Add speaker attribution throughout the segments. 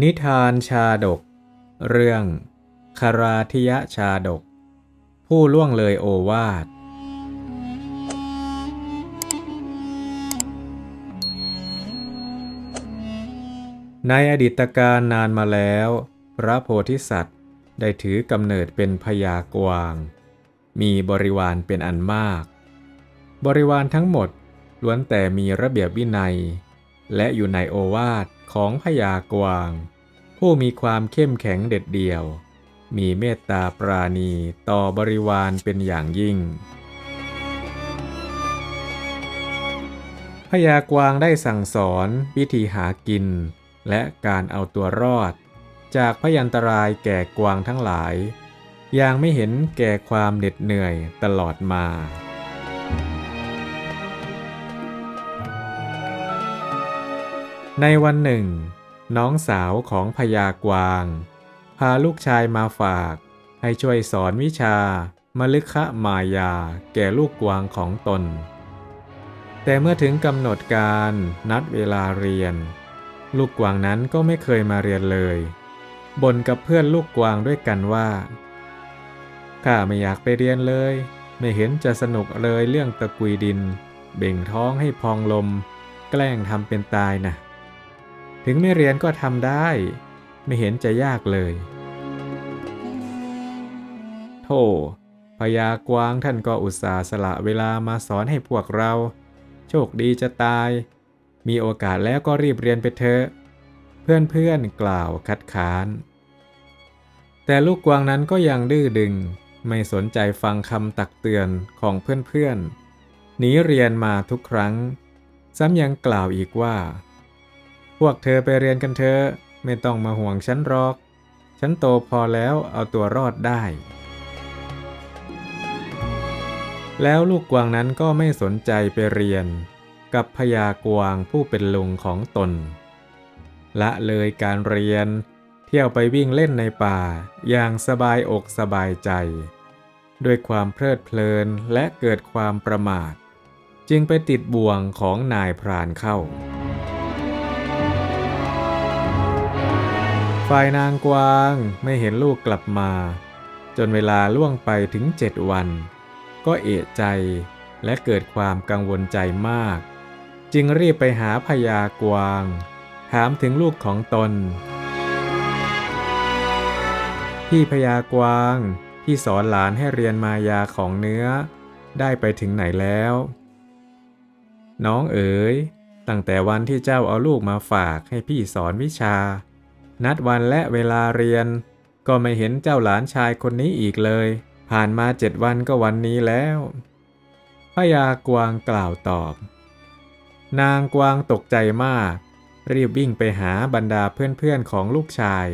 Speaker 1: นิทานชาดก เรื่องคาราธิยะชาดก ผู้ล่วงเลยโอวาท ในอดีตการนานมาแล้ว พระโพธิสัตว์ได้ถือกำเนิดเป็นพญากวาง มีบริวารเป็นอันมาก บริวารทั้งหมดล้วนแต่มีระเบียบวินัย และอยู่ในโอวาท ของพญากวาง ผู้มีความเข้มแข็งเด็ดเดี่ยว มีเมตตาปราณีต่อบริวารเป็นอย่างยิ่งพญากวางได้สั่งสอนวิธีหากิน และการเอาตัวรอด จากพยันตรายแก่กวางทั้งหลาย อย่างไม่เห็นแก่ความเหน็ดเหนื่อยตลอดมา ในวันหนึ่ง น้องสาวของพญากวาง พาลูกชายมาฝาก ให้ช่วยสอนวิชามลึกคะมายาแก่ลูกกวางของตน แต่เมื่อถึงกำหนดการนัดเวลาเรียน ลูกกวางนั้นก็ไม่เคยมาเรียนเลยบ่นกับเพื่อนลูกกวางด้วยกันว่าข้าไม่อยากไปเรียนเลย ไม่เห็นจะสนุกเลยเรื่องตะกุยดิน เบ่งท้องให้พองลม แกล้งทำเป็นตายน่ะ ถึงไม่เรียนก็ทำได้ ไม่เห็นจะยากเลย โธ่พญากวางท่านก็อุตส่าห์สละเวลามาสอนให้พวกเรา โชคดีจะตาย มีโอกาสแล้วก็รีบเรียนไปเถอะ เพื่อนๆกล่าวคัดค้าน แต่ลูกกวางนั้นก็ยังดื้อดึง ไม่สนใจฟังคำตักเตือนของเพื่อนๆหนีเรียนมาทุกครั้ง ซ้ำยังกล่าวอีกว่า วกเธอไปเรียนกันเถอะไม่ต้องมาห่วงฉันหรอก ฉันโตพอแล้วเอาตัวรอดได้ แล้วลูกกวางนั้นก็ไม่สนใจไปเรียน กับพญากวางผู้เป็นลุงของตน ละเลยการเรียน เที่ยวไปวิ่งเล่นในป่า อย่างสบายอกสบายใจ ด้วยความเพลิดเพลินและเกิดความประมาท จึงไปติดบ่วงของนายพรานเข้า ฝ่ายนางกวางไม่เห็นลูกกลับมา จนเวลาล่วงไปถึงเจ็ดวัน ก็เอะใจและเกิดความกังวลใจมาก จึงรีบไปหาพญากวาง ถามถึงลูกของตนพี่พญากวางที่สอนหลานให้เรียนมายาของเนื้อ ได้ไปถึงไหนแล้ว น้องเอ๋ยตั้งแต่วันที่เจ้าเอาลูกมาฝากให้พี่สอนวิชา นัดวันและเวลาเรียน ก็ไม่เห็นเจ้าหลานชายคนนี้อีกเลย ผ่านมาเจ็ดวันก็วันนี้แล้วพญากวางกล่าวตอบ นางกวางตกใจมาก รีบวิ่งไปหาบรรดาเพื่อนๆของลูกชาย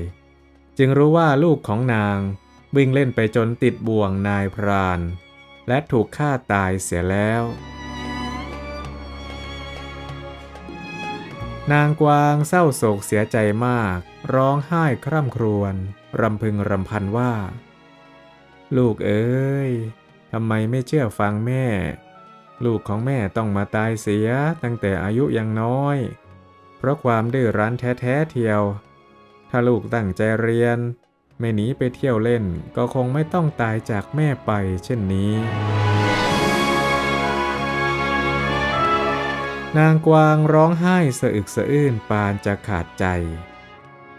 Speaker 1: จึงรู้ว่าลูกของนางวิ่งเล่นไปจนติดบ่วงนายพราน และถูกฆ่าตายเสียแล้ว นางกวางเศร้าโศกเสียใจมาก ร้องไห้คร่ำครวญรำพึงรำพันว่า ลูกเอ๋ยทำไมไม่เชื่อฟังแม่ ลูกของแม่ต้องมาตายเสียตั้งแต่อายุยังน้อย เพราะความดื้อรั้นแท้ๆเทียว ถ้าลูกตั้งใจเรียน ไม่หนีไปเที่ยวเล่นก็คงไม่ต้องตายจากแม่ไปเช่นนี้ นางกวางร้องไห้สะอึกสะอื้นปานจะขาดใจ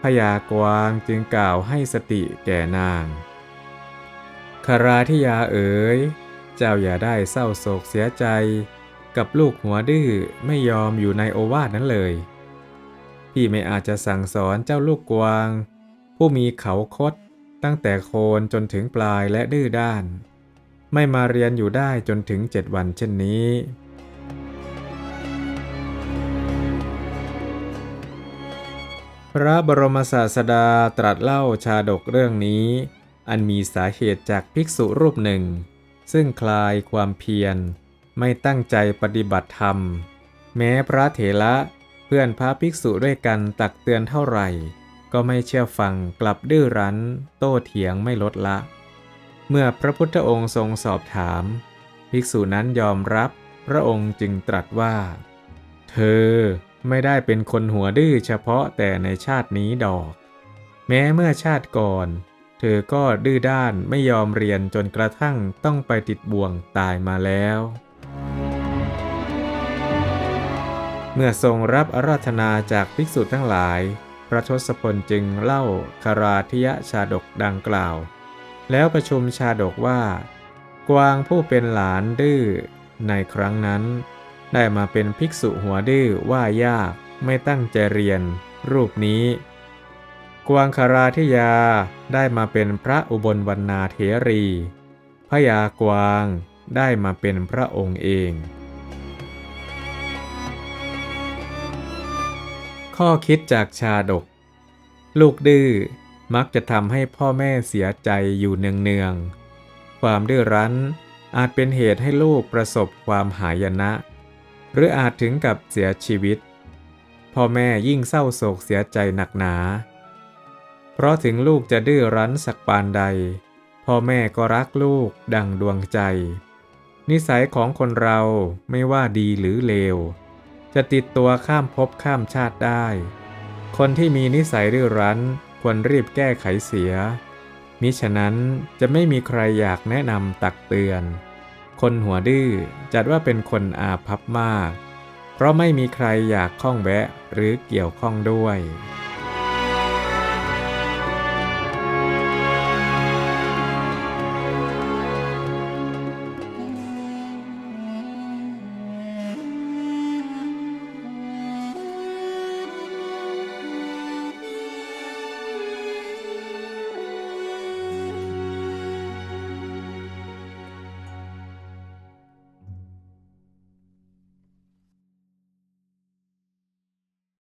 Speaker 1: พญากวางจึงกล่าวให้สติแก่นาง คาราธิยาเอ๋ย เจ้าอย่าได้เศร้าโศกเสียใจ กับลูกหัวดื้อไม่ยอมอยู่ในโอวาทนั้นเลย พี่ไม่อาจจะสั่งสอนเจ้าลูกกวาง ผู้มีเขาคดตั้งแต่โคนจนถึงปลายและดื้อด้าน ไม่มาเรียนอยู่ได้จนถึงเจ็ดวันเช่นนี้ พระบรมศาสดาตรัสเล่าชาดกเรื่องนี้ อันมีสาเหตุจากภิกษุรูปหนึ่ง ซึ่งคลายความเพียร ไม่ตั้งใจปฏิบัติธรรม แม้พระเถระเพื่อนพระภิกษุด้วยกันตักเตือนเท่าไหร่ ก็ไม่เชื่อฟังกลับดื้อรั้น โต้เถียงไม่ลดละ เมื่อพระพุทธองค์ทรงสอบถาม ภิกษุนั้นยอมรับพระองค์จึงตรัสว่า เธอ ไม่ได้เป็นคนหัวดื้อเฉพาะแต่ในชาตินี้ดอก แม้เมื่อชาติก่อน เธอก็ดื้อด้านไม่ยอมเรียนจนกระทั่งต้องไปติดบ่วงตายมาแล้ว เมื่อทรงรับอาราธนาจากภิกษุทั้งหลาย พระทศพลจึงเล่าคาราธิยชาดกดังกล่าว แล้วประชุมชาดกว่า กวางผู้เป็นหลานดื้อในครั้งนั้น ได้มาเป็นภิกษุหัวดื้อว่ายากไม่ตั้งใจเรียน รูปนี้ กวางคาราธิยาได้มาเป็นพระอุบลวรรณาเถรีพญากวางได้มาเป็นพระองค์เอง ข้อคิดจากชาดก ลูกดื้อมักจะทำให้พ่อแม่เสียใจอยู่เนืองๆ ความดื้อรั้นอาจเป็นเหตุให้ลูกประสบความหายนะ หรืออาจถึงกับเสียชีวิต พ่อแม่ยิ่งเศร้าโศกเสียใจหนักหนา เพราะถึงลูกจะดื้อรั้นสักปานใด พ่อแม่ก็รักลูกดังดวงใจ นิสัยของคนเราไม่ว่าดีหรือเลว จะติดตัวข้ามภพข้ามชาติได้ คนที่มีนิสัยดื้อรั้นควรรีบแก้ไขเสียมิฉะนั้นจะไม่มีใครอยากแนะนำตักเตือน คนหัวดื้อจัดว่าเป็นคนอาภัพมาก เพราะไม่มีใครอยากข้องแวะหรือเกี่ยวข้องด้วย